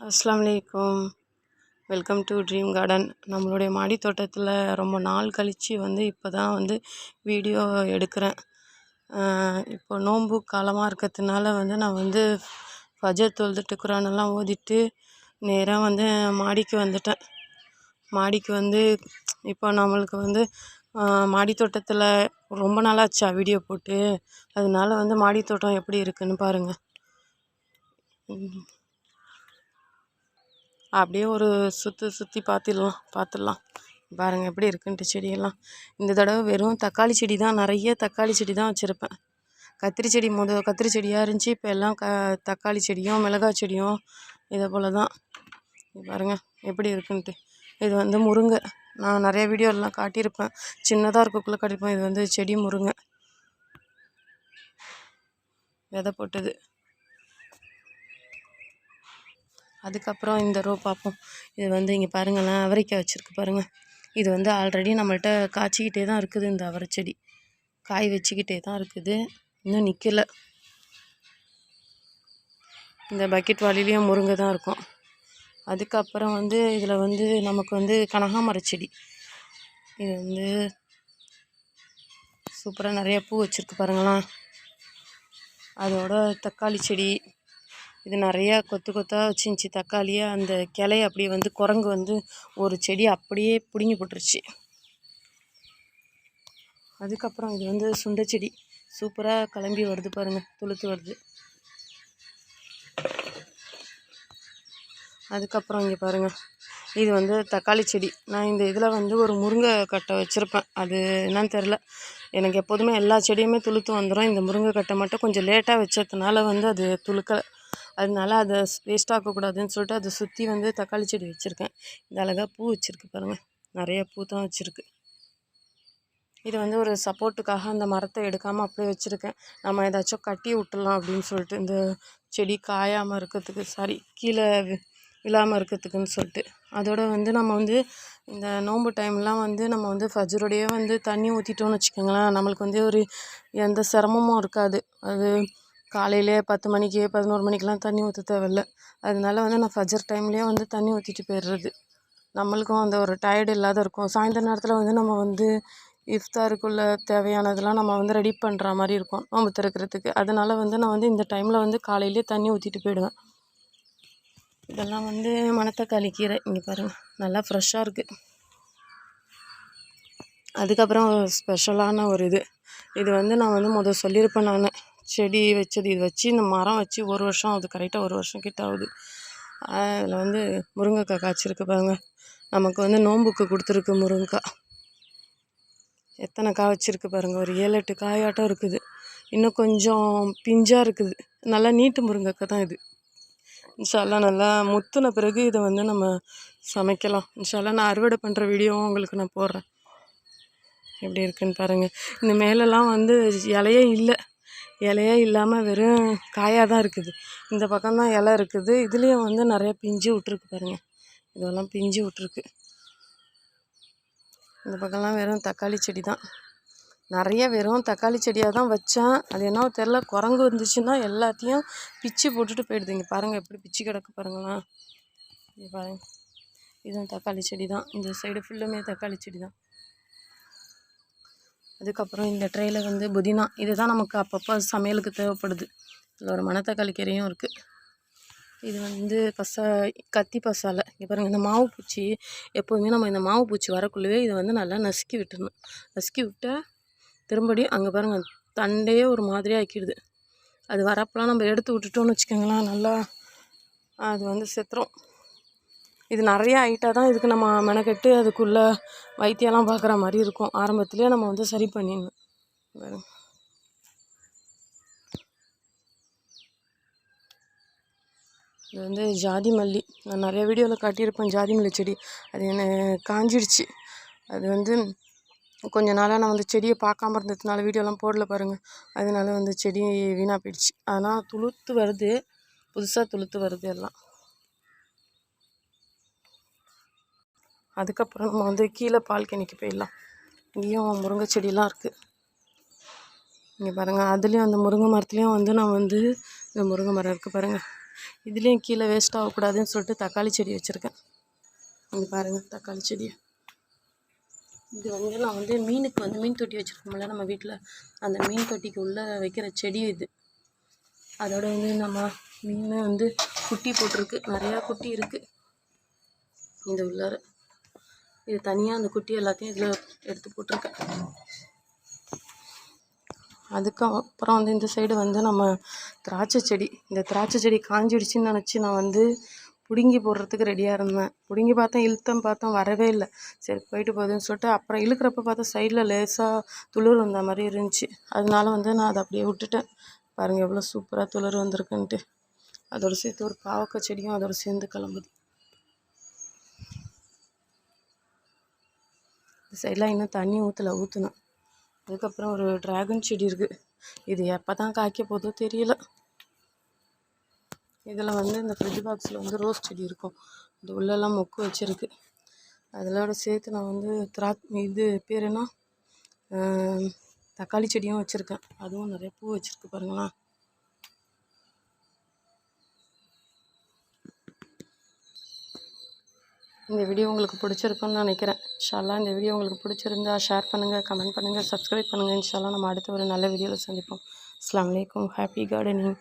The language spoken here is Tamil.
அஸ்லாம் அலைக்கும். Welcome to dream garden. நம்மளுடைய மாடி தோட்டத்தில் ரொம்ப நாள் கழித்து வந்து இப்போ தான் வந்து வீடியோ எடுக்கிறேன். இப்போ நோன்பு காலமாக இருக்கிறதுனால வந்து நான் வந்து ஃபஜர் தொழுதுட்டு குரானெல்லாம் ஓதிட்டு நேராக வந்து மாடிக்கு வந்துட்டேன். மாடிக்கு வந்து இப்போ நம்மளுக்கு வந்து மாடி தோட்டத்தில் ரொம்ப நாளாச்சா வீடியோ போட்டு. அதனால வந்து மாடி தோட்டம் எப்படி இருக்குன்னு பாருங்கள் அப்படியே ஒரு சுற்று சுற்றி பார்த்துடலாம் பார்த்துடலாம். பாருங்கள் எப்படி இருக்குன்ட்டு செடியெல்லாம். இந்த தடவை வெறும் தக்காளி செடி தான் நிறைய தக்காளி செடி தான் வச்சுருப்பேன். கத்திரி செடி முத கத்திரி செடியாக இருந்துச்சு இப்போ எல்லாம் க தக்காளி செடியும் மிளகாய் செடியும் இதை போல் தான் பாருங்கள் எப்படி இருக்குன்ட்டு. இது வந்து முருங்கை. நான் நிறைய வீடியோலாம் காட்டியிருப்பேன். சின்னதாக இருக்கக்குள்ளே காட்டியிருப்பேன் இது வந்து செடி முருங்கை. விதை போட்டது. அதுக்கப்புறம் இந்த ரோ பார்ப்போம். இது வந்து இங்கே பாருங்களேன் அவரைக்காய் வச்சுருக்கு பாருங்கள் இது வந்து ஆல்ரெடி நம்மள்ட்ட காய்ச்சிக்கிட்டே தான் இருக்குது இந்த அவரை செடி. காய் வச்சுக்கிட்டே தான் இருக்குது. இன்னும் நிற்கல இந்த பக்கெட் வாளிலையும் முருங்கை தான் இருக்கும். அதுக்கப்புறம் வந்து இதில் வந்து நமக்கு வந்து கனகாமர செடி. இது வந்து சூப்பராக நிறைய பூ வச்சுருக்கு பாருங்களேன். அதோட தக்காளி செடி. இது நிறையா கொத்து கொத்தாக வச்சுருந்துச்சி. தக்காளியை அந்த கிளைய அப்படியே வந்து குரங்கு வந்து ஒரு செடி அப்படியே பிடுங்கி போட்டுருச்சு. அதுக்கப்புறம் இது வந்து சுண்டை செடி. சூப்பராக கிளம்பி வருது பாருங்கள் துளுத்து வருது. அதுக்கப்புறம் இங்கே பாருங்கள் இது வந்து தக்காளி செடி. நான் இந்த இதில் வந்து ஒரு முருங்கை கட்டை வச்சுருப்பேன். அது என்னன்னு தெரில எனக்கு எப்போதுமே எல்லா செடியுமே துளுத்து வந்துடும் இந்த முருங்கை கட்டை மட்டும் கொஞ்சம் லேட்டாக வச்சதுனால வந்து அது துளுக்கலை. அதனால அதை வேஸ்ட் ஆக்கக்கூடாதுன்னு சொல்லிட்டு அதை சுற்றி வந்து தக்காளி செடி வச்சுருக்கேன். இந்த அழகாக பூ வச்சுருக்கு பாருங்கள் நிறைய பூ தான் வச்சுருக்கு. இது வந்து ஒரு சப்போர்ட்டுக்காக அந்த மரத்தை எடுக்காமல் அப்படியே வச்சுருக்கேன். நம்ம ஏதாச்சும் கட்டி விட்டுலாம் அப்படின்னு சொல்லிட்டு இந்த செடி காயாமல் இருக்கிறதுக்கு சாரி கீழே விழாமல் இருக்கிறதுக்குன்னு சொல்லிட்டு. அதோட வந்து நம்ம வந்து இந்த நோம்பு டைம்லாம் வந்து நம்ம வந்து ஃபஜ்ரோடையே வந்து தண்ணி ஊற்றிட்டோம்னு வச்சுக்கோங்களேன். நம்மளுக்கு வந்து ஒரு எந்த சிரமமும் இருக்காது. அது காலையிலே பத்து மணிக்கு பதினோரு மணிக்கெலாம் தண்ணி ஊற்ற தேவையில்ல. அதனால வந்து நான் ஃபஜர் டைம்லேயே வந்து தண்ணி ஊற்றிட்டு போயிடுறது. நம்மளுக்கும் அந்த ஒரு டயர்டு இல்லாத இருக்கும். சாயந்தர நேரத்தில் வந்து நம்ம வந்து இஃப்தாருக்குள்ளே தேவையானதெல்லாம் நம்ம வந்து ரெடி பண்ணுற மாதிரி இருக்கும் நோம்பு திறக்கிறதுக்கு. அதனால வந்து நான் வந்து இந்த டைமில் வந்து காலையிலே தண்ணி ஊற்றிட்டு போயிடுவேன். இதெல்லாம் வந்து மணத்தக்காளி கீரை. இங்கே பாருங்கள் நல்லா ஃப்ரெஷ்ஷாக இருக்குது அதுக்கப்புறம் ஸ்பெஷலான ஒரு இது. இது வந்து நான் வந்து முதல் சொல்லியிருப்பேன் நான். செடி வச்சது இது வச்சு இந்த மரம் வச்சு ஒரு வருஷம் ஆகுது. கரெக்டாக ஒரு வருஷம் கிட்ட ஆகுது. அதில் வந்து முருங்கைக்காய் காய்ச்சிருக்கு பாருங்க. நமக்கு வந்து நோம்புக்கு கொடுத்துருக்கு முருங்கைக்காய். எத்தனை காய் வச்சுருக்கு பாருங்கள் ஒரு ஏழு எட்டு காயாட்டம் இருக்குது. இன்னும் கொஞ்சம் பிஞ்சாக இருக்குது. நல்லா நீட்டு முருங்கைக்காய் தான் இது. இன்ஷால்லாம் நல்லா முத்துன பிறகு இதை வந்து நம்ம சமைக்கலாம். இன்ஷால்லாம் நான் அறுவடை பண்ணுற வீடியோவும் உங்களுக்கு நான் போடுறேன். எப்படி இருக்குன்னு பாருங்கள் இந்த மேலெல்லாம் வந்து இலையே இல்லை. இலையே இல்லாமல் வெறும் காயாக தான் இருக்குது. இந்த பக்கம்தான் இலை இருக்குது. இதுலேயும் வந்து நிறைய பிஞ்சு விட்ருக்கு பாருங்கள் இதெல்லாம் பிஞ்சு விட்ருக்கு இந்த பக்கம்லாம் வெறும் தக்காளி செடி தான். நிறைய வெறும் தக்காளி செடியாக தான் வச்சேன். அது என்னவோ தெரில குரங்கு வந்துச்சுன்னா எல்லாத்தையும் பிச்சு போட்டுட்டு போயிடுது. இங்கே பாருங்கள் எப்படி பிச்சு கிடக்கு பாருங்களேன். இது பாருங்கள் இதுவும் தக்காளி செடி தான். இந்த சைடு ஃபுல்லுமே தக்காளி செடி தான். அதுக்கப்புறம் இந்த ட்ரேயில் வந்து புதினா. இது தான் நமக்கு அப்பப்போ சமையலுக்கு தேவைப்படுது. இதில் ஒரு மணத்தக்காளி கீரையும் இருக்குது இது வந்து பசா கத்தி பசாலை. இங்கே பாருங்கள் இந்த மாவு பூச்சி எப்போதுமே நம்ம இந்த மாவு பூச்சி வரக்குள்ளவே இதை வந்து நல்லா நசுக்கி விட்டுடணும் நசுக்கி விட்டால் திரும்படியும் அங்கே பாருங்கள் தண்டையே ஒரு மாதிரி ஆக்கிடுது. அது வரப்பெல்லாம் நம்ம எடுத்து விட்டுட்டோம்னு வச்சுக்கோங்களேன் நல்லா அது வந்து செத்துரும். இது நிறைய ஹைட்டாக தான் இதுக்கு நம்ம மெனக்கெட்டு அதுக்குள்ளே வைத்தியம்லாம் பார்க்குற மாதிரி இருக்கும். ஆரம்பத்துலேயே நம்ம வந்து சரி பண்ணிடணும். இது வந்து ஜாதி மல்லி. நான் நிறைய வீடியோவில் காட்டியிருப்பேன் ஜாதி மல்லி செடி. அது என்ன காஞ்சிடுச்சு. அது வந்து கொஞ்ச நாளாக நான் வந்து செடியை பார்க்காம இருந்ததுனால வீடியோலாம் போடல பாருங்கள் அதனால வந்து செடி வீணாக போயிடுச்சு. ஆனால் துளுத்து வருது. புதுசாக துளுத்து வருது எல்லாம். அதுக்கப்புறம் நம்ம வந்து கீழே பால்கனிக்கு போயிடலாம். இங்கேயும் முருங்கை செடியெலாம் இருக்குது இங்கே பாருங்கள் அதுலேயும் அந்த முருங்கை மரத்துலேயும் வந்து நான் வந்து இந்த முருங்கை மரம் இருக்குது பாருங்கள் இதுலேயும் கீழே வேஸ்ட் ஆகக்கூடாதுன்னு சொல்லிட்டு தக்காளி செடி வச்சுருக்கேன். இங்கே பாருங்கள் தக்காளி செடி. இது வந்து நான் வந்து மீனுக்கு வந்து மீன் தொட்டி வச்சுருக்கோம்ல நம்ம வீட்டில் அந்த மீன் தொட்டிக்கு உள்ளே வைக்கிற செடி இது. அதோட வந்து நம்ம மீன் வந்து குட்டி போட்டிருக்கு. நிறையா குட்டி இருக்குது இந்த உள்ளார. இது தனியாக அந்த குட்டி எல்லாத்தையும் இதில் எடுத்து போட்டிருக்கேன். அதுக்கு அப்புறம் வந்து இந்த சைடு வந்து நம்ம திராட்சை செடி. இந்த திராட்சை செடி காஞ்சிடுச்சின்னு நினச்சி நான் வந்து பிடுங்கி போடுறதுக்கு ரெடியாக இருந்தேன். பிடுங்கி பார்த்தேன் இழுத்தம் பார்த்தேன் வரவே இல்லை. சரி போயிட்டு போகுதுன்னு சொல்லிட்டு அப்புறம் இழுக்கிறப்ப பார்த்தா சைடில் லேசாக துளிர் வந்த மாதிரி இருந்துச்சு. அதனால வந்து நான் அதை அப்படியே விட்டுட்டேன். பாருங்கள் எவ்வளோ சூப்பராக துளிர் வந்திருக்குன்ட்டு. அதோட சேர்த்து ஒரு பாவக்காய் செடியும் அதோட சேர்ந்து கிளம்புது. இந்த சைடெலாம் இன்னும் தண்ணி ஊற்றல ஊற்றணும் அதுக்கப்புறம் ஒரு ட்ராகன் செடி இருக்குது இது எப்போ தான் காய்க்க போதோ தெரியல. இதில் வந்து இந்த ஃப்ரிட்ஜ் பாக்ஸில் வந்து ரோஸ் செடி இருக்கும். இந்த உள்ளெல்லாம் மொக்கு வச்சுருக்கு. அதோட சேர்த்து நான் வந்து திரா இது பேர் என்ன? தக்காளி செடியும் வச்சுருக்கேன். அதுவும் நிறைய பூ வச்சுருக்கு பாருங்களேன். இந்த வீடியோ உங்களுக்கு பிடிச்சிருக்குன்னு நினைக்கிறேன். இன்ஷால்லா இந்த வீடியோ உங்களுக்கு பிடிச்சிருந்தா ஷேர் பண்ணுங்கள் கமெண்ட் பண்ணுங்கள் சப்ஸ்கிரைப் பண்ணுங்கள் இன்ஷால்லா நம்ம அடுத்த ஒரு நல்ல வீடியோவில் சந்திப்போம். அஸ்லாம் வலைக்கம் ஹாப்பி கார்டனிங்